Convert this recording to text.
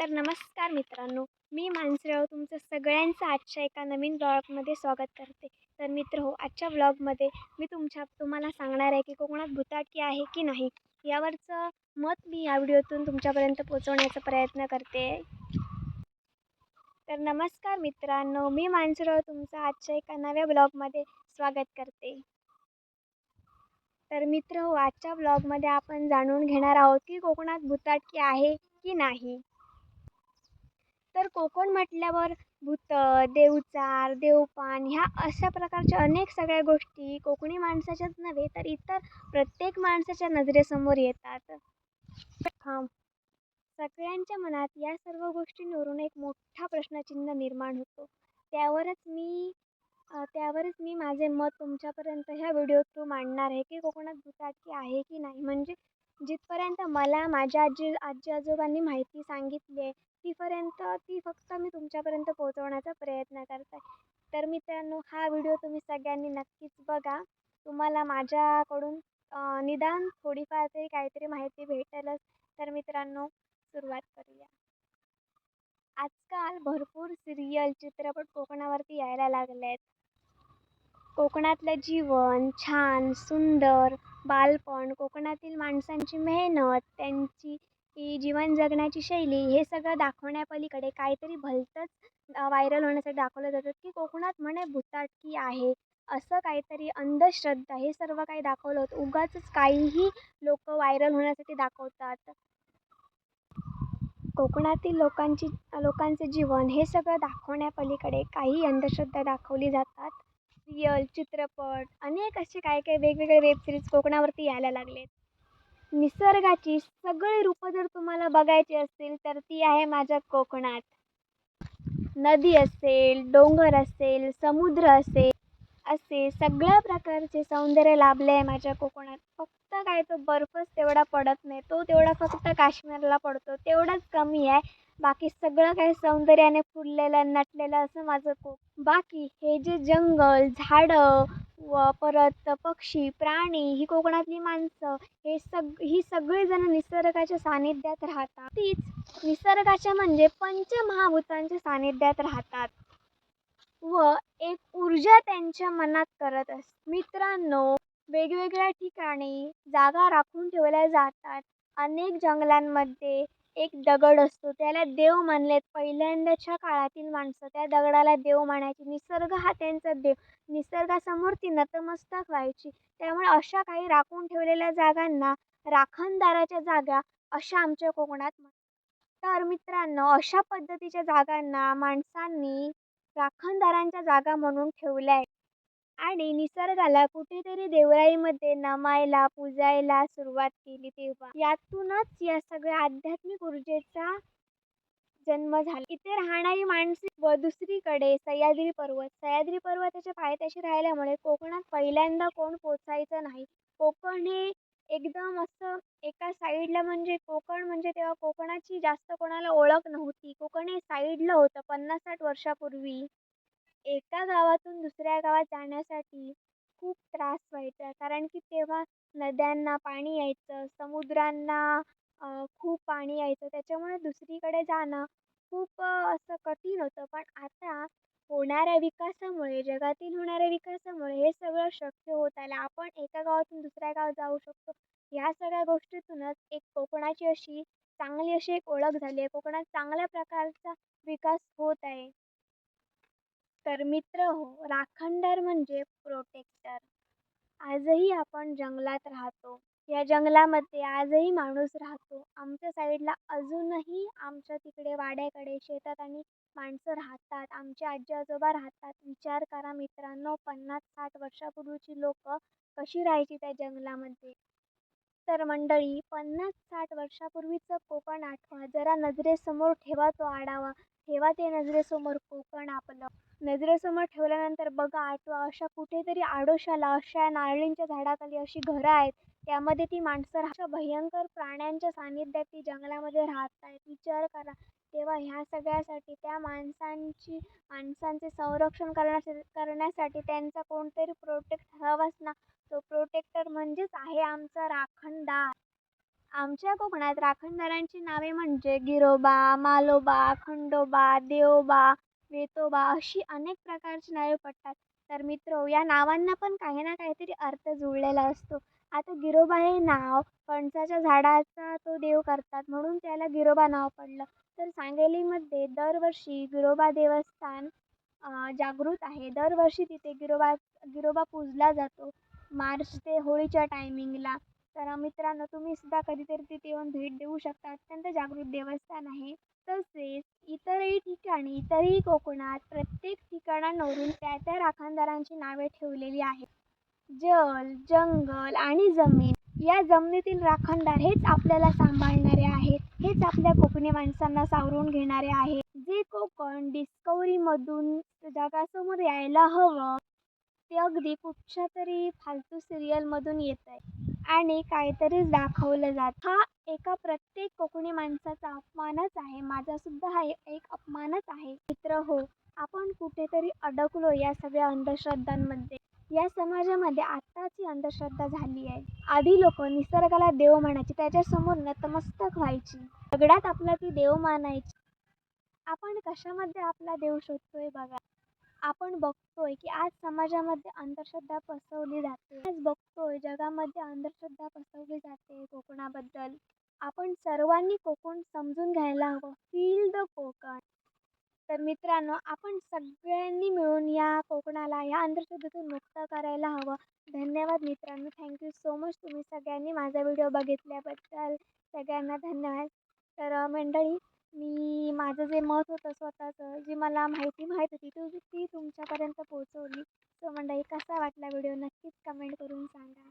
तर नमस्कार मित्रांनो मी मानसराव तुमचं सगळ्यांचं आजच्या एका नवीन ब्लॉगमध्ये स्वागत करते. तर मित्र हो आजच्या ब्लॉगमध्ये मी तुमच्या तुम्हाला सांगणार आहे की कोकणात भुताटकी आहे की नाही यावरचं मत मी या व्हिडिओतून तुमच्यापर्यंत पोचवण्याचा प्रयत्न करते. तर नमस्कार मित्रांनो मी मानसराव तुमचं आजच्या एका नव्या ब्लॉगमध्ये स्वागत करते. तर मित्र हो आजच्या ब्लॉगमध्ये आपण जाणून घेणार आहोत की कोकणात भुताटकी आहे की नाही. तर कोकण म्हटल्यावर भूत देवचार देवपान ह्या अशा प्रकारच्या अनेक सगळ्या गोष्टी कोकणी माणसाच्याच नव्हे तर इतर प्रत्येक माणसाच्या नजरेसमोर येतात. हां सगळ्यांच्या मनात या सर्व गोष्टींवरून एक मोठा प्रश्नचिन्ह निर्माण होतो. त्यावरच मी त्यावरच मी माझे मत तुमच्यापर्यंत ह्या व्हिडिओ थ्रू मांडणार आहे की कोकणात भुताटकी आहे की नाही. म्हणजे जिथपर्यंत मला माझ्या आजी आजी आजोबांनी माहिती सांगितली आहे तिथपर्यंत ती फक्त मी तुमच्यापर्यंत पोहोचवण्याचा प्रयत्न करत आहे. तर मित्रांनो हा व्हिडिओ तुम्ही सगळ्यांनी नक्कीच बघा. तुम्हाला माझ्याकडून निदान थोडीफार तरी काहीतरी माहिती भेटेलच. तर मित्रांनो सुरुवात करूया. आजकाल भरपूर सिरियल चित्रपट कोकणावरती यायला लागले आहेत कोकणातलं जीवन छान सुंदर बालपण कोकणातील माणसांची मेहनत त्यांची ही जीवन जगण्याची शैली हे सगळं दाखवण्यापलीकडे काहीतरी भलतंच व्हायरल होण्यासाठी दाखवलं जातं की कोकणात म्हणे भुताटकी आहे. असं काहीतरी अंधश्रद्धा हे सर्व काही दाखवलं होतं. उगाचच काहीही लोक व्हायरल होण्यासाठी दाखवतात. कोकणातील लोकांची लोकांचे जीवन हे सगळं दाखवण्यापलीकडे काही अंधश्रद्धा दाखवली जातात. सिरियल चित्रपट अनेक असे काही काही वेगवेगळे वेब सिरीज कोकणावरती यायला लागलेत. निसर्गाची सगळी रूपं जर तुम्हाला बघायची असतील तर ती आहे माझ्या कोकणात. नदी असेल डोंगर असेल समुद्र असेल असे सगळ्या प्रकारचे सौंदर्य लाभले आहे माझ्या कोकणात. फक्त काय तो बर्फच तेवढा पडत नाही. तो तेवढा फक्त काश्मीरला पडतो. तेवढाच कमी आहे. बाकी सगळं काही सौंदर्याने फुललेलं नटलेलं असं माझं कोक. बाकी हे जे जंगल झाडं व परत पक्षी प्राणी ही कोकणातली माणसं हे सग ही सगळीजणं निसर्गाच्या सानिध्यात राहतात. तीच निसर्गाच्या म्हणजे पंचमहाभूतांच्या सानिध्यात राहतात. व एक ऊर्जा त्यांच्या मनात करत अस मित्रांनो वेगवेगळ्या ठिकाणी जागा राखून ठेवल्या जातात. अनेक जंगलांमध्ये एक दगड असतो त्याला देव मानलेत. पहिल्यांदाच्या काळातील माणसं त्या दगडाला देव मानायची. निसर्ग हा त्यांचा देव. निसर्गासमोर ती नतमस्तक व्हायची. त्यामुळे अशा काही राखून ठेवलेल्या जागांना राखणदाराच्या जागा अशा आमच्या कोकणात म्हणतात. तर मित्रांनो अशा पद्धतीच्या जागांना माणसांनी राखणदारांच्या जागा म्हणून ठेवल्या आहेत. आणि निसर्गाला कुठेतरी देवराईमध्ये नमायला पूजायला सुरुवात केली तेव्हा. यातूनच या सगळ्या आध्यात्मिक ऊर्जेचा जन्म झाला. इथे राहणारी माणसे व दुसरीकडे सह्याद्री पर्वत. सह्याद्री पर्वताच्या पायथ्याशी राहिल्यामुळे कोकणात पहिल्यांदा कोण पोचायचं नाही. कोकण हे एकदम असं एका साईडला म्हणजे कोकण म्हणजे तेव्हा कोकणाची जास्त कोणाला ओळख नव्हती. कोकण हे साईडला होतं पन्नास साठ वर्षापूर्वी. एका गावातून दुसऱ्या गावात जाण्यासाठी खूप त्रास व्हायचा. कारण की तेव्हा नद्यांना पाणी यायचं समुद्रांना खूप पाणी यायचं. त्याच्यामुळे दुसरीकडे जाणं खूप असं कठीण होतं. पण आता होणाऱ्या विकासामुळे जगातील होणाऱ्या विकासामुळे हे सगळं शक्य होत आलं. आपण एका गावातून दुसऱ्या गावात जाऊ शकतो. ह्या सगळ्या गोष्टीतूनच एक कोकणाची अशी चांगली अशी एक ओळख झाली आहे. कोकणात चांगल्या प्रकारचा विकास होत आहे. तर मित्र हो राखणदार म्हणजे प्रोटेक्टर आजही आपण जंगलात राहतो. या जंगलामध्ये आजही माणूस राहतो. आमच्या साईडला अजूनही आमच्या तिकडे वाड्याकडे शेतात आणि माणसं राहतात. आमचे आजी आजोबा राहतात. विचार करा मित्रांनो पन्नास साठ वर्षापूर्वीची लोक कशी राहायची त्या जंगलामध्ये? तर मंडळी पन्नास साठ वर्षापूर्वीचं कोकण आठवा. जरा नजरेसमोर ठेवा तो आढावा. ठेवा ते नजरेसमोर कोकण आपलं. नजरेसमोर ठेवल्यानंतर बघा आठवा. अशा कुठेतरी आडोशाला अशा नारळींच्या झाडाखाली अशी घरं आहेत. त्यामध्ये ती माणसं अशा भयंकर प्राण्यांच्या सानिध्यात ती जंगलामध्ये राहत आहेत विचार करा. तेव्हा ह्या सगळ्यासाठी त्या माणसांची माणसांचे संरक्षण करण्यासाठी करण्यासाठी त्यांचा कोणतरी प्रोटेक्ट हवाच ना. तो प्रोटेक्टर म्हणजेच आहे आमचा राखणदार. आमच्या कोकणात राखणदारांची नावे म्हणजे गिरोबा मालोबा खंडोबा देवबा वेतोबा अशी अनेक प्रकारची नावे पडतात. तर मित्र या नावांना पण काही ना काहीतरी अर्थ जुळलेला असतो. आता गिरोबा हे नाव फणसाच्या झाडाचा तो देव करतात म्हणून त्याला गिरोबा नाव पडलं. तर सांगलीमध्ये दरवर्षी गिरोबा देवस्थान जागृत आहे. दरवर्षी तिथे गिरोबा गिरोबा पूजला जातो. मार्च ते होळीच्या टायमिंगला. तर मित्रांनो तुम्ही सुद्धा कधीतरी तिथे येऊन भेट देऊ शकता. अत्यंत जागृत देवस्थान आहे. तसेच इतरही ठिकाणी इतरही कोकणात प्रत्येक ठिकाणांवरून त्या त्या राखणदारांची नावे ठेवलेली आहेत. जल जंगल आणि जमीन. या जमिनीतील राखणदार हेच आपल्याला सांभाळणारे आहेत. हेच आपल्या कोकणी माणसांना सावरून घेणारे आहेत. जे कोकण डिस्कवरीमधून जगासमोर यायला हवं ते अगदी कुठच्या तरी फालतू सिरियलमधून येत आहे आणि काहीतरीच दाखवलं जात. हा एका प्रत्येक कोकणी माणसाचा अपमानच आहे. माझासुद्धा हा एक अपमानच आहे. मित्र हो आपण कुठेतरी अडकलो या सगळ्या अंधश्रद्धांमध्ये. या समाजामध्ये आत्ताची अंधश्रद्धा झाली आहे. आधी लोक निसर्गाला देव म्हणायचे त्याच्यासमोर नतमस्तक व्हायची. दगडात आपला ती देव मानायची. आपण कशामध्ये आपला देव शोधतोय बघा. आपण बघतोय की आज समाजामध्ये अंधश्रद्धा पसरवली जाते. आज बघतोय जगामध्ये अंधश्रद्धा पसरवली जाते कोकणाबद्दल. आपण सर्वांनी कोकण समजून घ्यायला हवं. Feel the Konkan. तर मित्रांनो आपण सगळ्यांनी मिळून या कोकणाला या अंधश्रद्धेतून मुक्त करायला हवं. धन्यवाद मित्रांनो. थँक्यू सो मच तुम्ही सगळ्यांनी माझा व्हिडिओ बघितल्याबद्दल सगळ्यांना धन्यवाद. तर मंडळी मी माझं जे मत होतं स्वतःचं जी मला माहिती माहीत होती तू ती तुमच्यापर्यंत पोहोचवली. सो मंडळी कसा वाटला व्हिडिओ नक्कीच कमेंट करून सांगा.